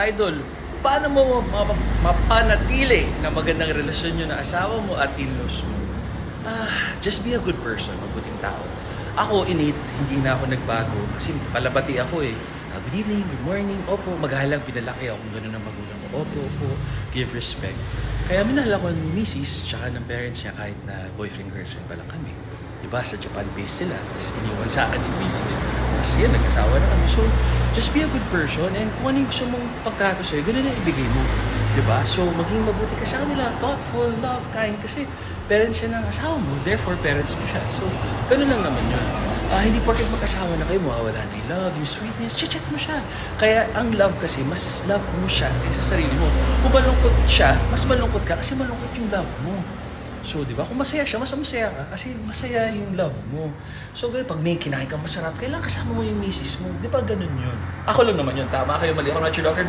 Idol, paano mo ma- ma- mapanatili na magandang relasyon nyo na asawa mo at in-laws mo? Ah, just be a good person, mabuting tao. Ako, init, hindi na ako nagbago kasi palabati ako eh. Ah, good evening, good morning, opo, maghalang, pinalaki ako kung gano'n ang magulang ko. Opo, opo, give respect. Kaya minahal ako ni Mrs. tsaka ng parents niya kahit na boyfriend-girlfriend pa lang kami. Diba, sa Japan base sila, tapos iniwan sa akin si Mrs. Tapos yan, nag-asawa na kami. So, just be a good person and kung ano yung gusto mong pagtrato sa'yo, ganun ang ibigay mo. Diba? So, maging mabuti ka sa kanila, thoughtful, love, kind, kasi parents siya ng asawa mo, therefore parents mo siya. So, ganun lang naman yun. Ah, hindi porket mag-asawa na kayo, mawawala na yung love, yung sweetness, chat mo siya. Kaya ang love kasi, mas love mo siya kaysa sa sarili mo. Kung malungkot siya, mas malungkot ka kasi malungkot yung love mo. So, di ba? Kung masaya siya, mas masaya ka kasi masaya yung love mo. So, ganun, pag may kinain kang masarap, kailangan kasama mo yung misis mo. Di ba ganun yun? Ako lang naman yun. Tama kayo, mali ako. Not your doctor.